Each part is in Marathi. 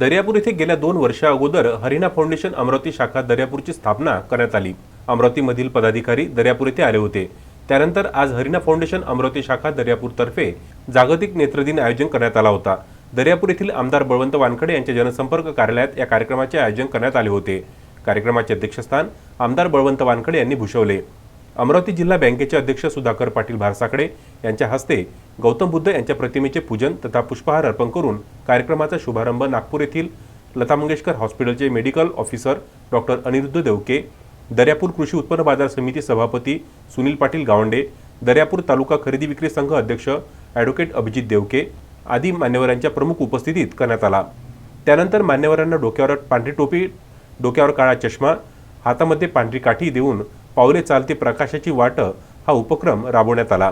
दर्यापूर येथे गेल्या दोन वर्षा अगोदर हरिना फाउंडेशन अमरावती शाखा दर्यापूरची स्थापना करण्यात आली. अमरावतीमधील पदाधिकारी दर्यापूर येथे आले होते. त्यानंतर आज हरिना फाउंडेशन अमरावती शाखा दर्यापूरतर्फे जागतिक नेत्रदिन आयोजन करण्यात आला होता. दर्यापूर येथील आमदार बळवंत वानखडे यांच्या जनसंपर्क कार्यालयात या कार्यक्रमाचे आयोजन करण्यात आले होते. कार्यक्रमाचे अध्यक्षस्थान आमदार बळवंत वानखडे यांनी भूषवले. अमरावती जिल्हा बँकेचे अध्यक्ष सुधाकर पाटील भारसाकडे यांच्या हस्ते गौतम बुद्ध यांच्या प्रतिमेचे पूजन तथा पुष्पहार अर्पण करून कार्यक्रमाचा शुभारंभ नागपूर येथील लता मंगेशकर हॉस्पिटलचे medical officer doctor Aniruddha Devke Daryapur कृषी उत्पन्न बाजार समिती सभापती सुनील पाटील गावंडे दर्यापूर तालुका खरेदी विक्री संघ अध्यक्ष ॲडव्होकेट अभिजित देवके आदी मान्यवरांच्या प्रमुख उपस्थितीत करण्यात आला. त्यानंतर मान्यवरांना डोक्यावर पांढरी टोपी डोक्यावर काळा चष्मा हातामध्ये पांढरी काठी देऊन पावले चालते प्रकाशाची वाट हा उपक्रम राबवण्यात आला.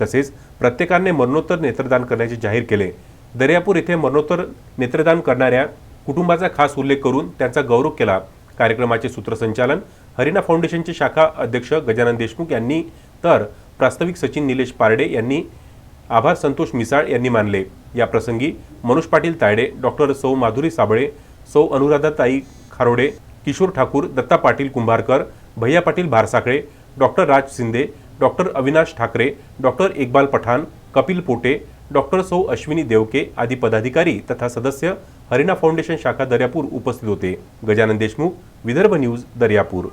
तसेच प्रत्येकाने मरणोत्तर नेत्रदान करण्याचे जाहीर केले. दर्यापूर येथे मरणोत्तर नेत्रदान करणाऱ्या कुटुंबाचा खास उल्लेख करून त्यांचा गौरव केला. कार्यक्रमाचे सूत्रसंचालन हरिना फाउंडेशनचे शाखा अध्यक्ष गजानन देशमुख यांनी तर प्रास्ताविक सचिन निलेश पारडे यांनी आभार संतोष मिसाळ यांनी मानले. या प्रसंगी मनोज पाटील तायडे डॉक्टर सौ माधुरी साबळे सौ अनुराधाताई Kharode Kishore Thakur Datta Patil Kumbharkar Bhaiya Patil Bharsakale doctor Raj Shinde doctor Avinash Thackeray doctor Iqbal Pathan Kapil Pote doctor Sau Ashwini Devke आदी पदाधिकारी तथा सदस्य हरिणा फाउंडेशन शाखा दर्यापूर उपस्थित होते. गजानन देशमुख विदर्भ न्यूज दर्यापूर.